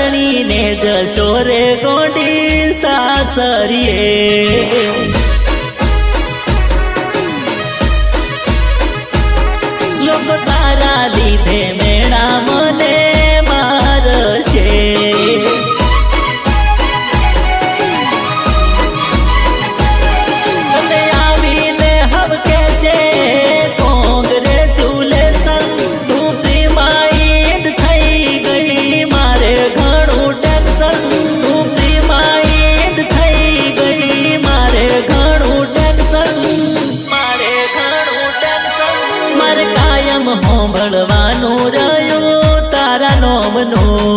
પરણીને જશો રે કોટી સાસરીએ. લોકો તારા હોંભળવાનું રહ્યું તારા નોમનું